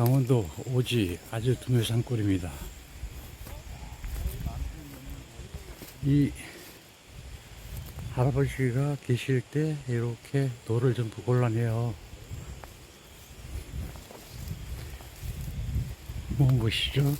강원도 오지 아주 드물 산골입니다. 이 할아버지가 계실 때 이렇게 돌을 전부 골라내요. 뭔 것이죠?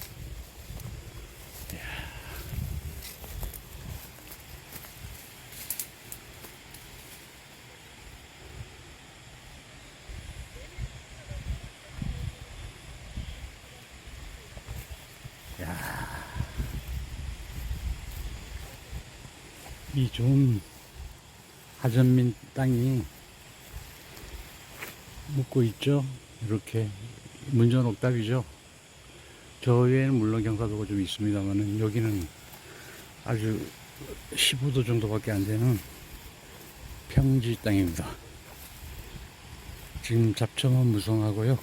이 좋은 하전민 땅이 묻고 있죠. 이렇게 문전 옥답이죠. 저 외에는 물론 경사도가 좀 있습니다만은 여기는 아주 15도 정도밖에 안 되는 평지 땅입니다. 지금 잡초만 무성하고요.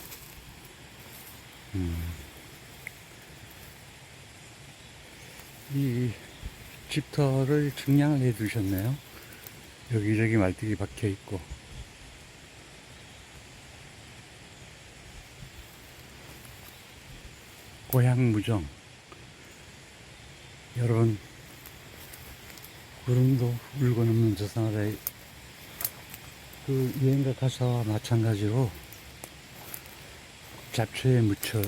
음. 이 집터를 측량을 해 두셨네요. 여기저기 말뚝이 박혀 있고. 고향 무정. 여러분, 구름도 울고 넘는 저 나라에 그 여행가 가사와 마찬가지로 잡초에 묻혀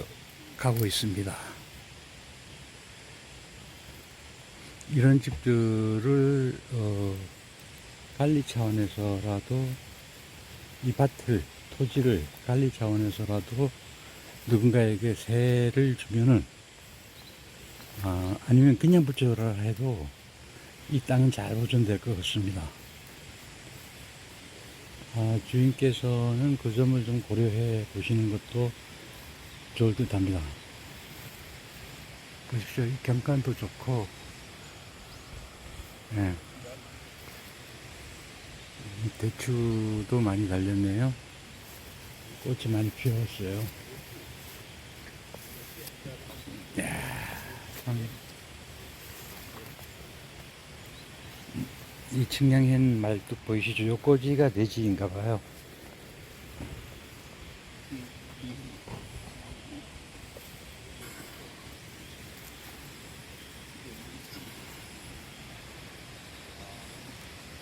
가고 있습니다. 이런 집들을 어, 관리 차원에서라도 이 밭을 토지를 관리 차원에서라도 누군가에게 세를 주면은 아, 아니면 그냥 붙여라 해도 이 땅은 잘 보존될 것 같습니다. 아, 주인께서는 그 점을 좀 고려해 보시는 것도 좋을 듯 합니다. 보십시오. 이 경관도 좋고, 예. 이 대추도 많이 달렸네요. 꽃이 많이 피었어요. 이야, 참. 이 측량한 말뚝 보이시죠? 요 꼬지가 돼지인가 봐요.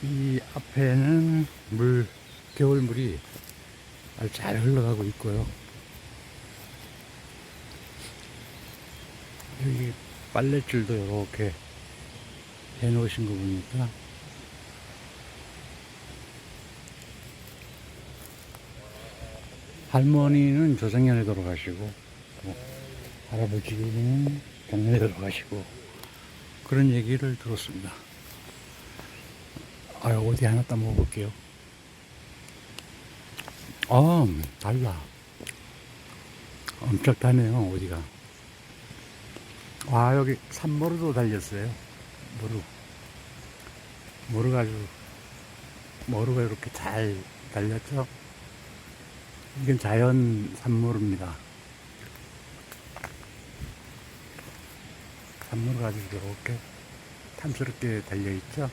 이 앞에는 물, 겨울물이 아주 잘 흘러가고 있고요. 여기 빨랫줄도 이렇게 해 놓으신 거 보니까 할머니는 조상년에 돌아가시고 뭐 할아버지는 작년에 돌아가시고 그런 얘기를 들었습니다. 아, 어디 하나 따 먹어볼게요. 아, 달라. 엄청 다네요, 어디가. 와, 여기 산모루도 달렸어요. 모루. 모루가 아주, 모루가 이렇게 잘 달렸죠? 이건 자연 산모루입니다. 산모루가 아주 이렇게 탐스럽게 달려있죠?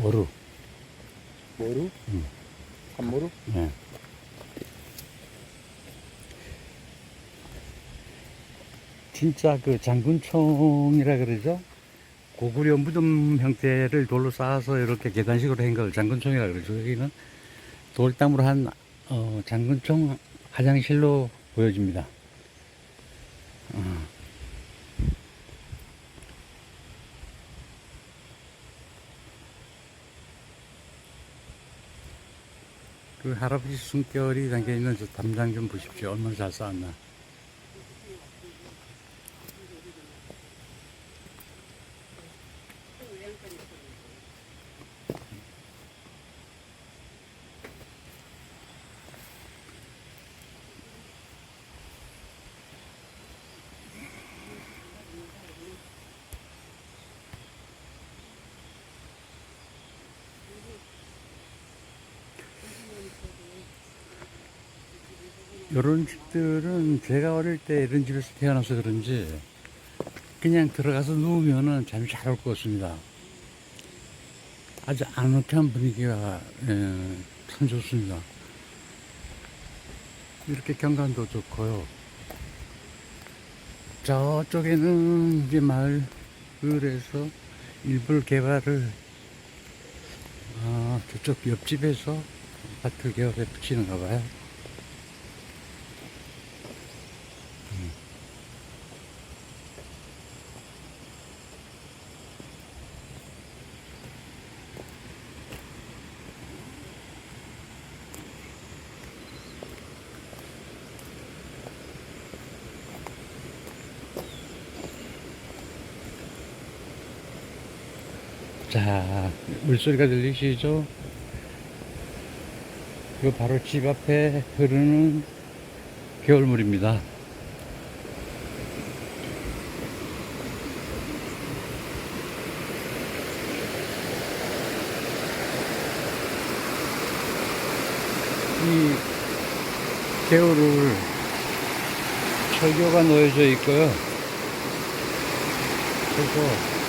모루. 모루? 응. 산모루? 예. 진짜 그 장군총이라 그러죠? 고구려 무덤 형태를 돌로 쌓아서 이렇게 계단식으로 한 걸 장군총이라 그러죠. 여기는 돌담으로 한 어, 장군총 화장실로 보여집니다. 어. 그 할아버지 숨결이 담겨 있는 저 담장 좀 보십시오. 얼마나 잘 쌓았나. 요런 집들은 제가 어릴 때 이런 집에서 태어나서 그런지 그냥 들어가서 누우면은 잠이 잘 올 것 같습니다. 아주 아늑한 분위기가 예, 참 좋습니다. 이렇게 경관도 좋고요. 저쪽에는 이제 마을에서 일부 개발을 아, 저쪽 옆집에서 아파트 개업에 붙이는가 봐요. 자, 물소리가 들리시죠? 이거 바로 집 앞에 흐르는 겨울물입니다. 이 겨울을 철교가 놓여져 있고요. 그래서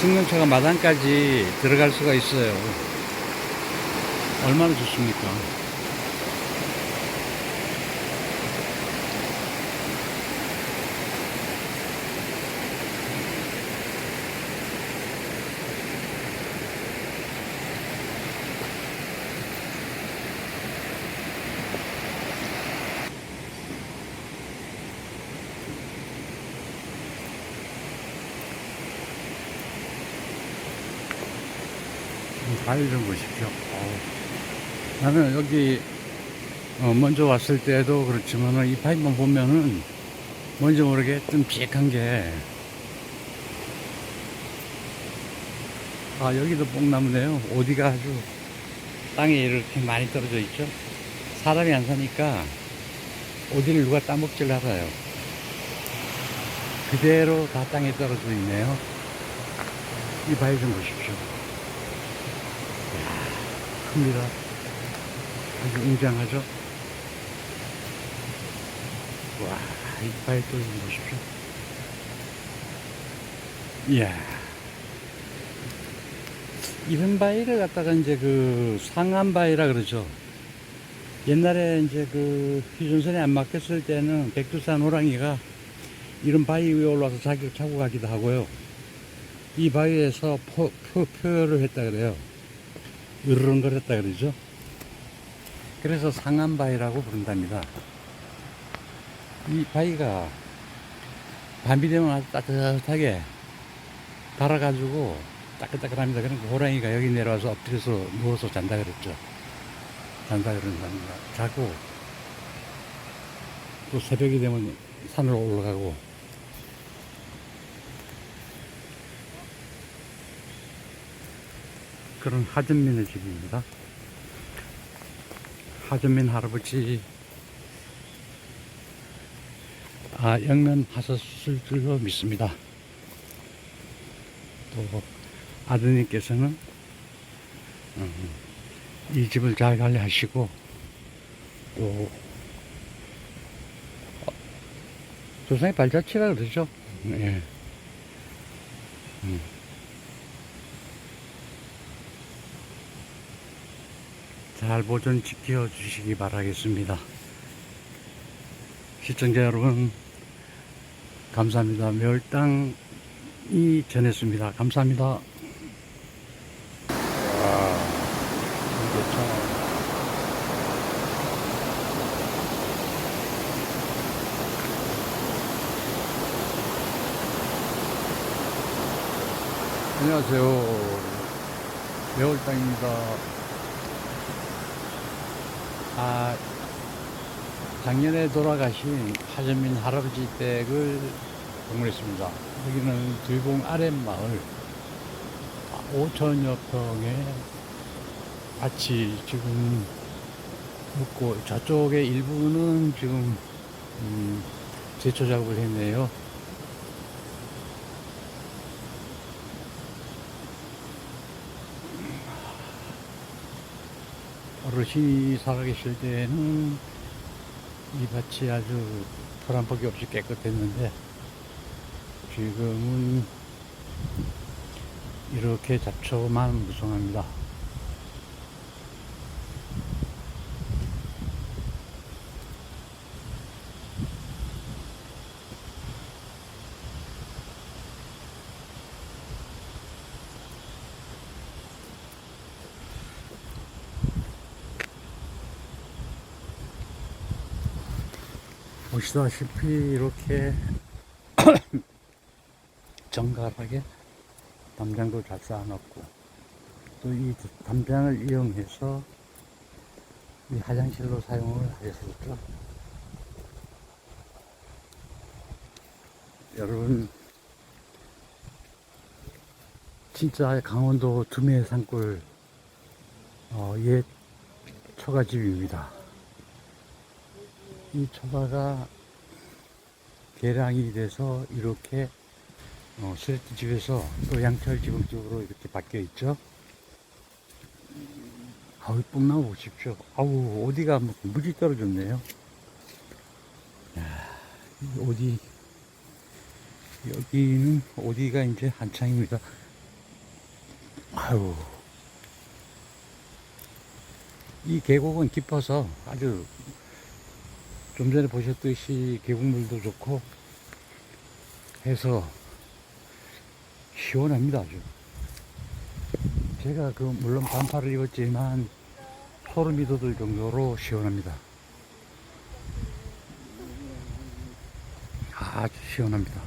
승용차가 마당까지 들어갈 수가 있어요. 얼마나 좋습니까? 과일 좀 보십시오. 어우. 나는 여기 어, 먼저 왔을 때도 그렇지만 이 파이만 보면은 뭔지 모르게 끔찍한 게 아, 여기도 뽕나무네요. 어디가 아주 땅에 이렇게 많이 떨어져 있죠. 사람이 안 사니까 어디를 누가 따먹질 알아요. 그대로 다 땅에 떨어져 있네요. 이 바위 좀 보십시오. 큽니다. 아주 웅장하죠? 와, 이 바위 또좀 보십시오. 이야. 이런 바위를 갖다가 이제 그 상한 바위라 그러죠. 옛날에 이제 그 휴전선에 안 막혔을 때는 백두산 호랑이가 이런 바위 위에 올라와서 자기를 타고 가기도 하고요. 이 바위에서 포, 표, 표를 했다 그래요. 으르렁거렸다 그러죠. 그래서 상한바위라고 부른답니다. 이 바위가 밤이 되면 아주 따뜻하게 달아가지고 따끈따끈합니다. 그러니까 호랑이가 여기 내려와서 엎드려서 누워서 잔다 그랬죠. 잔다 그런답니다. 자고 또 새벽이 되면 산으로 올라가고 그런 하전민의 집입니다. 하전민 할아버지 아 영면 하셨을 줄로 믿습니다. 또 아드님께서는 음, 이 집을 잘 관리하시고 또 어, 조상의 발자취라 그러죠. 예. 음. 잘 보존 지켜 주시기 바라겠습니다. 시청자 여러분, 감사합니다. 멸당이 전했습니다. 감사합니다. 안녕하세요. 매월당입니다. 아, 작년에 돌아가신 하전민 할아버지 댁을 방문했습니다. 여기는 들봉 아랫마을 5천여 평의 밭이 지금 묻고 저쪽의 일부는 지금 음, 제초 작업을 했네요. 어르신이 살아계실 때는 이 밭이 아주 털한 폭이 없이 깨끗했는데 지금은 이렇게 잡초만 무성합니다. 보시다시피 이렇게 정갈하게 담장도 잘 쌓아놨고 또 이 담장을 이용해서 이 화장실로 사용을 하셨었죠. 여러분 진짜 강원도 두메 산골 어, 옛 처가집입니다. 이 처가가 개량이 돼서 이렇게 어, 스레트집에서 또 양철 지붕 쪽으로 이렇게 바뀌어 있죠. 아우 뽕나무 보십시오. 아우 어디가 뭐 무지 떨어졌네요. 야, 이 어디 여기는 어디가 이제 한창입니다. 아유 이 계곡은 깊어서 아주 좀 전에 보셨듯이 계곡물도 좋고 해서 시원합니다 아주. 제가 그 물론 반팔을 입었지만 소름이 돋을 정도로 시원합니다. 아주 시원합니다